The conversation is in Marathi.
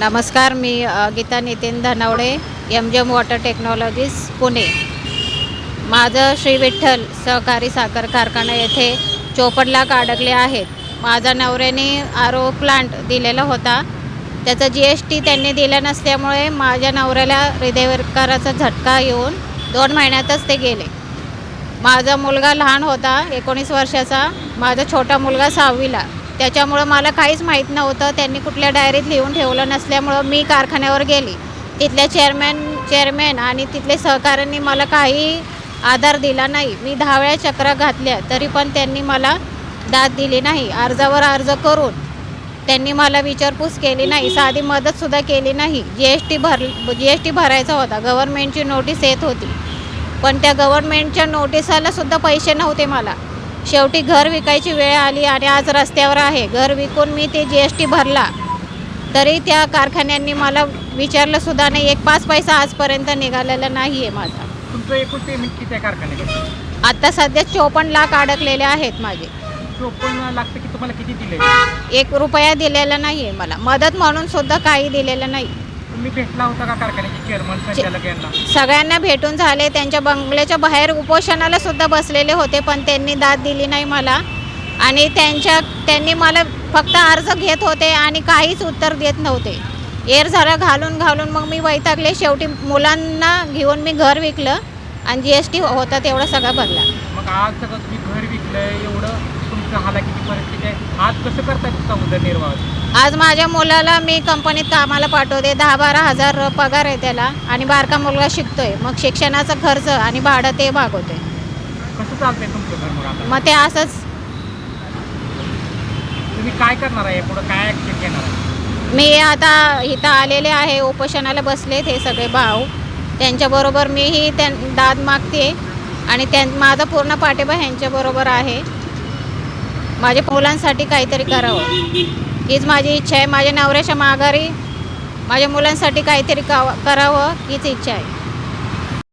नमस्कार मी Geeta Nitin Dhanawade M gem water technologies Pune. माझं श्री विठ्ठल सहकारी साखर कारखाना येथे चोपन्न लाख अडकले आहेत. माझा नवऱ्याने आरो प्लांट दिलेला होता. त्याचा जी एस टी त्यांनी दिला नसल्यामुळे माझ्या नवऱ्याला हृदयविकाराचा झटका येऊन दोन महिन्यातच ते गेले. माझा मुलगा लहान होता एकोणीस वर्षाचा. माझा छोटा मुलगा सहावीला. त्याच्यामुळं मला काहीच माहीत नव्हतं. त्यांनी कुठल्या डायरीत लिहून ठेवलं नसल्यामुळं मी कारखान्यावर गेली. तिथल्या चेअरमॅन चेअरमॅन आणि तिथले सहकाऱ्यांनी मला काही आधार दिला नाही. मी दहा वेळा चक्रा घातल्या तरी पण त्यांनी मला दाद दिली नाही. अर्जावर अर्ज करून त्यांनी मला विचारपूस केली नाही. साधी मदतसुद्धा केली नाही. जी एस टी भर जी एस टी भरायचा होता. गव्हर्नमेंटची नोटीस येत होती. पण त्या गव्हर्नमेंटच्या नोटिसालासुद्धा पैसे नव्हते मला. शेवटी घर विकायची वेळ आली आणि आज रस्त्यावर आहे. घर विकून मी ते जी एस टी भरला. तरी त्या कारखान्यांनी मला विचारलं सुद्धा नाही. एक पाच पैसा आजपर्यंत निघालेला नाही आहे माझा. तुमचं एकूण पेमेंट किती आहे कारखान्याकडे? आत्ता सध्या चोपन्न लाख अडकलेले आहेत माझे. चोपन्न लागतं की तुम्हाला किती दिले एक रुपया दिलेला नाही आहे मला. मदत म्हणून सुद्धा काही दिलेलं नाही. तुम्ही भेटला होता का कारखान्याचे चेअरमन संचालक यांना सगळ्यांना भेटून झाले. त्यांच्या बंगल्याच्या बाहेर उपोषणाला सुद्धा बसलेले होते पण त्यांनी दाद दिली नाही मला. आणि त्यांच्या त्यांनी मला फक्त अर्ज घेत होते आणि काहीच उत्तर देत नव्हते. एअर झाला घालून घालून मग मी वैतागले. शेवटी मुलांना घेऊन मी घर विकलं आणि जी एस टी होता तेवढा सगळा भरला. मग आज सगळं तुम्ही घर विकलंय एवढं तुमचं हालाकीची परिस्थिती आहे? आज कसं करताय तुमचा उदरनिर्वाह आज माझ्या मुलाला मी कंपनीत कामाला पाठवते. दहा बारा हजार पगार आहे त्याला आणि बारका मुलगा शिकतोय. मग शिक्षणाचा खर्च आणि भाडं ते भागवतोय. कसं चालतंय तुमचं घर मग आता? मग ते असंच. तुम्ही काय करणार आहे? पुढं काय घेणार आहे? मी आता इथं आलेले आहे. उपोषणाला बसलेत हे सगळे भाऊ. त्यांच्याबरोबर मीही त्यां दाद मागते आणि त्यां माझा पूर्ण पाठिंबा ह्यांच्याबरोबर आहे. माझ्या मुलांसाठी काहीतरी करावं. हीच माझी इच्छा आहे. माझ्या नवऱ्याच्या माघारी माझ्या मुलांसाठी काहीतरी काव करावं हीच इच्छा आहे.